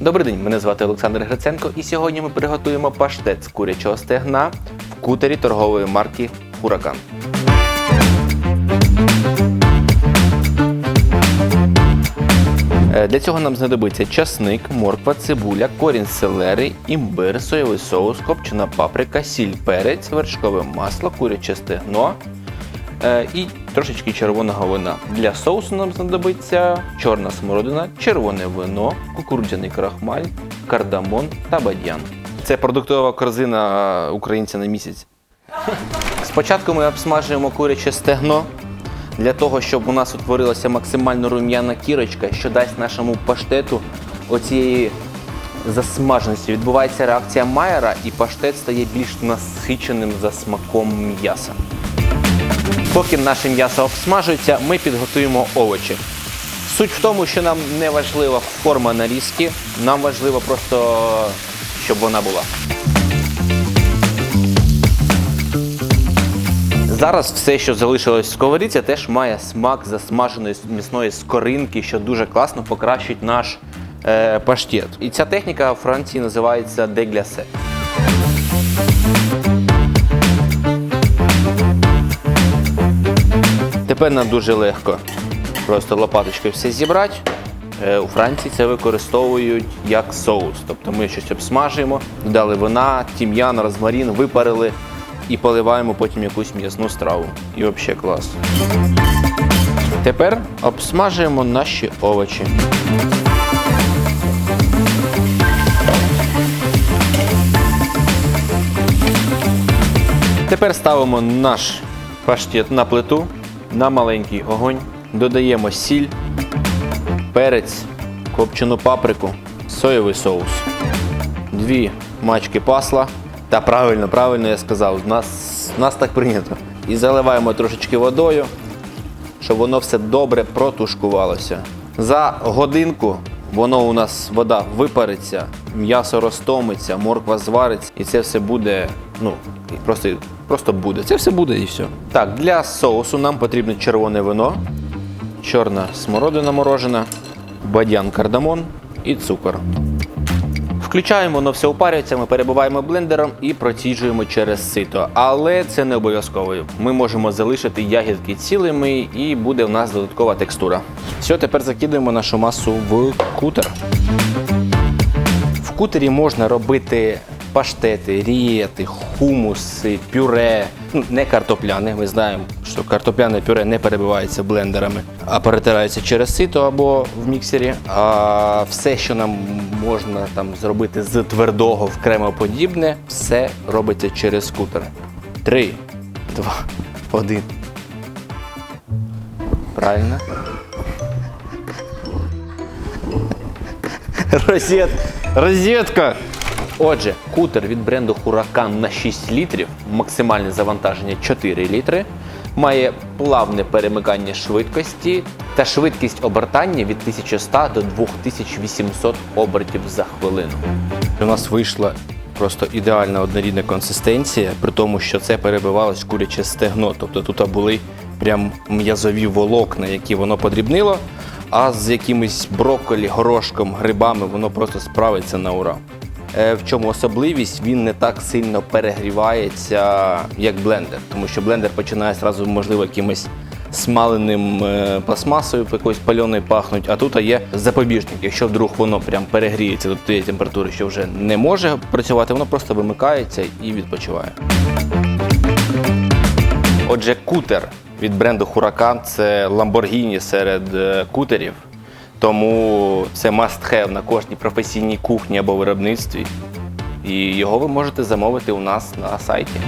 Добрий день, мене звати Олександр Гриценко, і сьогодні ми приготуємо паштет з курячого стегна в кутері торгової марки Хуракан. Е, Для цього нам знадобиться часник, морква, цибуля, корінь селери, імбир, соєвий соус, копчена паприка, сіль, перець, вершкове масло, куряче стегно і трошечки червоного вина. Для соусу нам знадобиться чорна смородина, червоне вино, кукурудзяний крахмаль, кардамон та бадьян. Це продуктова корзина українця на місяць. Спочатку ми обсмажуємо куряче стегно для того, щоб у нас утворилася максимально рум'яна кірочка, що дасть нашому паштету оцієї засмаженості. Відбувається реакція Майера, і паштет стає більш насиченим за смаком м'яса. Поки наше м'ясо обсмажується, ми підготуємо овочі. Суть в тому, що нам не важлива форма нарізки, нам важливо просто, щоб вона була. Зараз все, що залишилось в сковорідці, теж має смак засмаженої м'ясної скоринки, що дуже класно покращить наш е, паштет. І ця техніка у Франції називається деглясе. Тепер нам дуже легко просто лопаточкою все зібрати. Е, У Франції це використовують як соус. Тобто ми щось обсмажуємо, додали вина, тім'ян, розмарин, випарили і поливаємо потім якусь м'ясну страву. І взагалі клас. Тепер обсмажуємо наші овочі. Тепер ставимо наш паштет на плиту на маленький огонь. Додаємо сіль, перець, копчену паприку, соєвий соус, дві мачки пасла. Та правильно, правильно я сказав, у нас, нас так прийнято. І заливаємо трошечки водою, щоб воно все добре протушкувалося. За годинку воно у нас вода випариться, м'ясо розтомиться, морква звариться, і це все буде, ну, просто, просто буде. Це все буде і все. Так, для соусу нам потрібно червоне вино, чорна смородина морожена, бадян кардамон і цукор. Включаємо, воно все упарюється, ми перебиваємо блендером і проціджуємо через сито. Але це не обов'язково. Ми можемо залишити ягідки цілими і буде в нас додаткова текстура. Все, тепер закидуємо нашу масу в кутер. В кутері можна робити паштети, рієти, хумуси, пюре. Ну, не картопляне. Ми знаємо, що картопляне пюре не перебивається блендерами, а перетирається через сито або в міксері. А все, що нам можна там зробити з твердого в кремоподібне, все робиться через кутер. Три, два, один. Правильно. Розет... Розетка! Отже, кутер від бренду Huracan на 6 літрів, максимальне завантаження 4 літри, має плавне перемикання швидкості та швидкість обертання від 1100 до 2800 обертів за хвилину. У нас вийшла просто ідеальна однорідна консистенція, при тому, що це перебивалось куряче стегно. Тобто тут були прям м'язові волокна, які воно подрібнило, а з якимось брокколі, горошком, грибами воно просто справиться на ура. Е, В чому особливість, він не так сильно перегрівається, як блендер, тому що блендер починає зразу, можливо, якимось смаленим е, пластмасою, якоюсь пальоною пахнуть, а тут є запобіжник. Якщо вдруг воно прям перегріється до тієї температури, що вже не може працювати, воно просто вимикається і відпочиває. Отже, кутер від бренду Huracan – це Lamborghini серед е, кутерів. Тому це must have на кожній професійній кухні або виробництві. І його ви можете замовити у нас на сайті.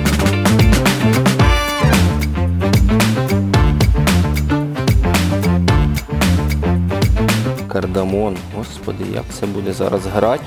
Кардамон. Господи, як це буде зараз грати.